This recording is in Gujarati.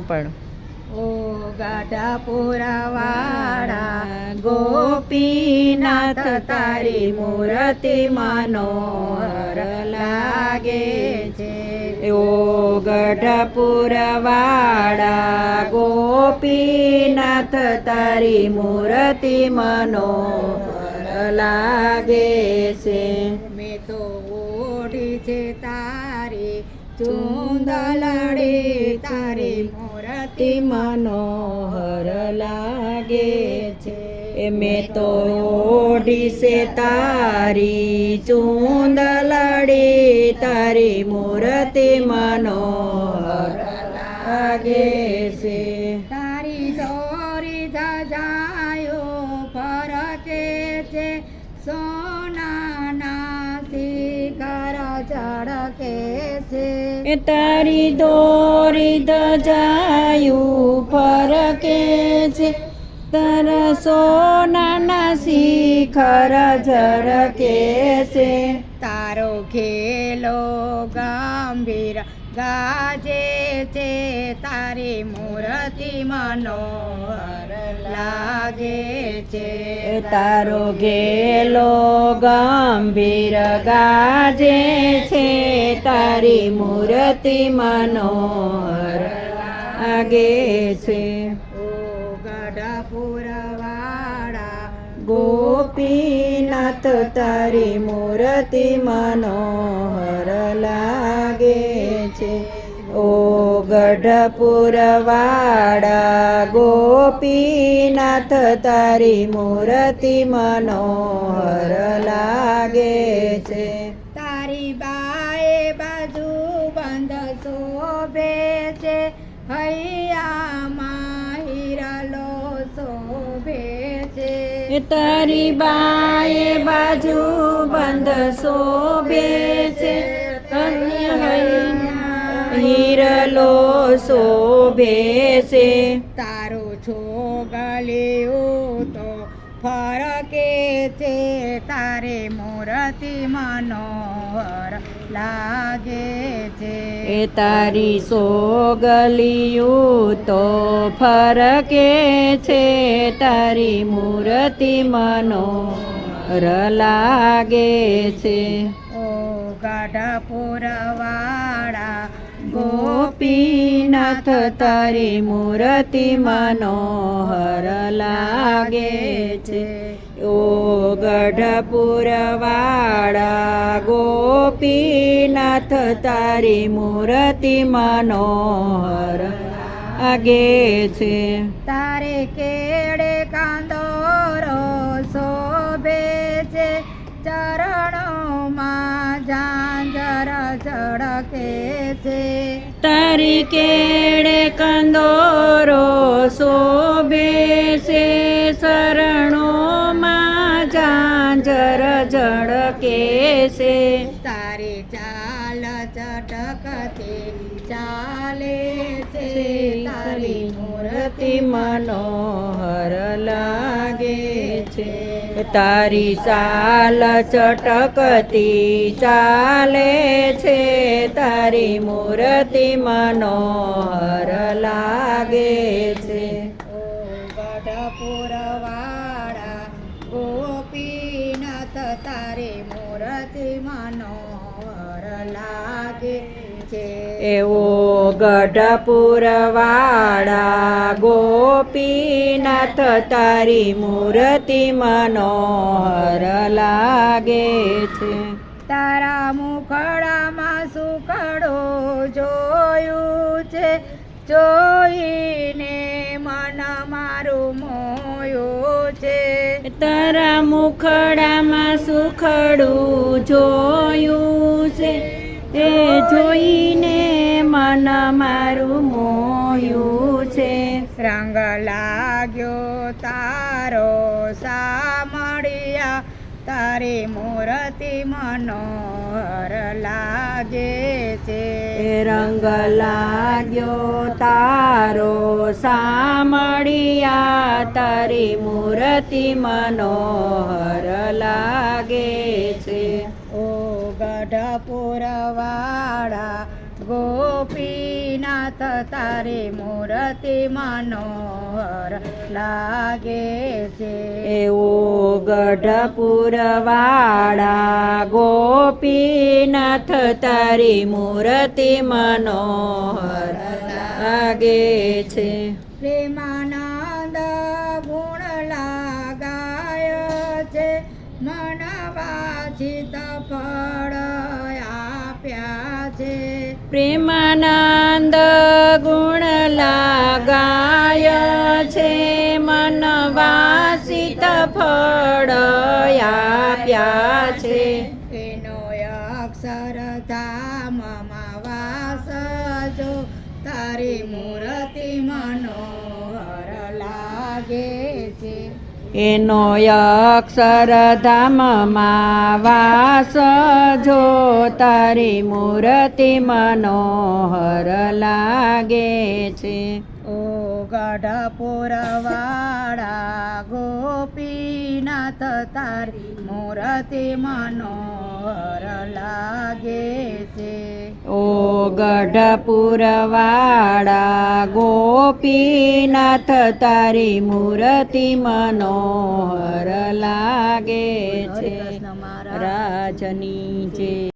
પાડું ઓ ગાઢા પુરાવાળા, ગોપીનાથ, તારી મૂર્તિ મનોહર લાગે છે. ઓ ગઢપુરવાડા ગોપીનાથ, તારી મૂર્તિ મનોહર લાગે છે. મેં તો ઓઢી છે તારી, ચુંદલડી તારી અતિ મનોહર લાગે છે. મેં તો ઓઢી છે તારી ચૂંદલડી તારી મૂર્તિ મનોહર લાગે છે. તારી દોરી ધજાયો ફરકે છે. સોનાના શિખર છે એ તારી દોરી દજાયું ફરકે છે. તારા સોનાના શિખર ઝરકે છે. તારો ખેલો ગંભીર ગાજે છે, તારી મૂર્તિ મનોહર લાગે છે. તારો ગેલો ગંભીર ગાજે છે, તારી મૂર્તિ મનોહર લાગે છે. ઓ ગઢપુરવાળા ગોપીનાથ તારી મૂર્તિ મનોહર લાગે છે. ઓ ગઢપુરવાડા ગોપીનાથ તારી મૂર્તિ મનોહર લાગે છે. તારી બાએ બાજુ બંધ શોભે છે. હીરલો શોભે છે. તારું ગલ્યો તો ફરકે છે. તારે મૂર્તિ મનોહર લાગે છે એ તારી સોગલિયું તો ફરકે છે તારી મૂર્તિ ર લાગે છે ઓ ગઢપુરવાળા ગોપીનાથ તારી મૂર્તિ મનોહર લાગે છે ઓ ગઢપુરવાડા ગોપીનાથ તારી મૂર્તિ મનોહર આગે છે. તારે કેડે કાંદોરો શોભે છે? ચરણોમાં ઝાંઝર ઝળકે છે. તારી કેડે કંદોરો ઝાંઝર છે. તારી ચાલ ચટકતી ચાલે છે. તારી મૂર્તિ મનોહર લાગે છે. તારી ચાલ ચટકતી ચાલે છે. તારી મૂર્તિ મનોહર લાગે છે. ઓ ગઢપુરવાળા તારી મૂર્તિ મનોહર લાગે છે. એવો ગઢપુરવાડા ગોપીનાથ તારી મૂર્તિ મનોહર લાગે છે. તારા મુખડામાં સુખડો જોયું છે. જોઈને મન મારું મોયું છે. તારા મુખડામાં સુખડું જોયું છે. એ જોઈને મન મારું મોયું છે. રંગ તારી મૂર્તિ મનોહર લાગે છે. રંગ લાગ્યો તારો સામળિયા તારી મૂર્તિ મનોહર લાગે છે. ઓ ગઢપુરવાળા ગોપીનાથ તારે મૂર્તિ મનોહર લાગે છે. એવો ગઢપુરવાળા ગોપીનાથ તારી મૂર્તિ મનોહર લાગે છે. પ્રેમાનંદ ગુણ લાગાય છે. મન વાંચિત ફળ આપ્યા છે. પ્રેમાનંદ ગુણ લાગાય છે, મનવાસિત ફળ આપ્યા છે. એનો અક્ષર ધામમાં વાસ જો, તારી મૂર્તિ મનોહર લાગે એનો અક્ષરધામમાં વાસ જો તારી મૂર્તિ મનોહર લાગે છે. ઓ ગઢપુરવાળા ગોપીનાથ તારી મૂર્તિ મનોહર લાગે છે. ઓ ગઢપુરવાળા ગોપીનાથ તારી મૂર્તિ મનોહર લાગે છે. રાજની છે